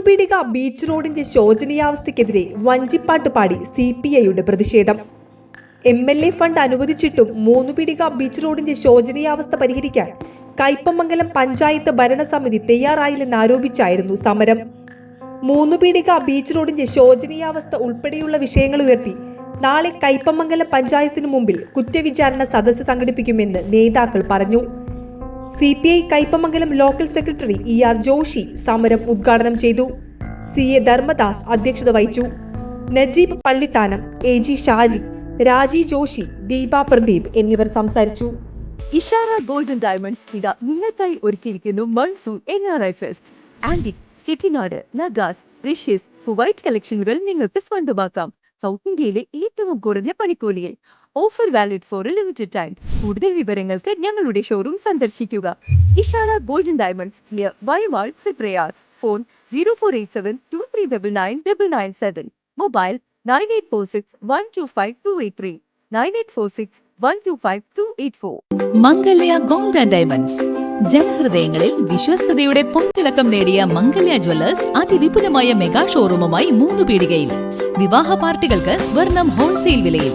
പീടിക ബീച്ച് റോഡിന്റെ ശോചനീയാവസ്ഥയ്ക്കെതിരെ വഞ്ചിപ്പാട്ട് പാടി സി പി ഐയുടെ പ്രതിഷേധം. എം എൽ എ ഫണ്ട് അനുവദിച്ചിട്ടും മൂന്നുപീടിക ബീച്ച് റോഡിന്റെ ശോചനീയാവസ്ഥ പരിഹരിക്കാൻ കയ്പമംഗലം പഞ്ചായത്ത് ഭരണസമിതി തയ്യാറായില്ലെന്നാരോപിച്ചായിരുന്നു സമരം. മൂന്നുപീടിക ബീച്ച് റോഡിന്റെ ശോചനീയാവസ്ഥ ഉൾപ്പെടെയുള്ള വിഷയങ്ങൾ ഉയർത്തി നാളെ കയ്പമംഗലം പഞ്ചായത്തിനു മുമ്പിൽ കുറ്റവിചാരണ സദസ്സ് സംഘടിപ്പിക്കുമെന്ന് നേതാക്കൾ പറഞ്ഞു. C P I Kaipamangalam local secretary E R Joshi സമരം ഉദ്ഘാടനം ചെയ്തു. സി എ ധർമ്മദാസ് അധ്യക്ഷത വഹിച്ചു. നജീബ് പള്ളിത്താനം എ ജി ഷാജി രാജി ജോഷി ദീപ പ്രദീപ് എന്നിവർ സംസാരിച്ചു. ഇഷാര ഗോൾഡൻ ഡയമണ്ട്സ് ഇതാ നിങ്ങൾക്കായി ഒരുക്കിയിരിക്കുന്നു monsoon N R I fest. Antique Chettinad Nagas precious white കളക്ഷനുകൾ നിങ്ങൾക്ക് സ്വന്തമാക്കാം. സൗത്ത് ഇന്ത്യയിലെ ഏറ്റവും കുറഞ്ഞ പണിക്കൂലിയിൽ offer valid for limited time കൂടുതൽ വിവരങ്ങൾക്ക് ഞങ്ങളുടെ ഷോറൂം സന്ദർശിക്കുക. Ishara golden diamonds near Y mall Triprayar phone zero four eight seven two three double nine double nine seven mobile nine eight four six one two five two eight three nine eight four six one two five two eight for Mangalya gold diamonds ജനഹൃദയങ്ങളിൽ വിശ്വസ്തയുടെ പൊൻതിളക്കം നേടിയ Mangalya Jewellers അതിവിപുലമായ mega ഷോറൂമുമായി മൂന്ന് പീടികയിൽ വിവാഹ പാർട്ടികൾക്ക് സ്വർണം wholesale വിലയിൽ.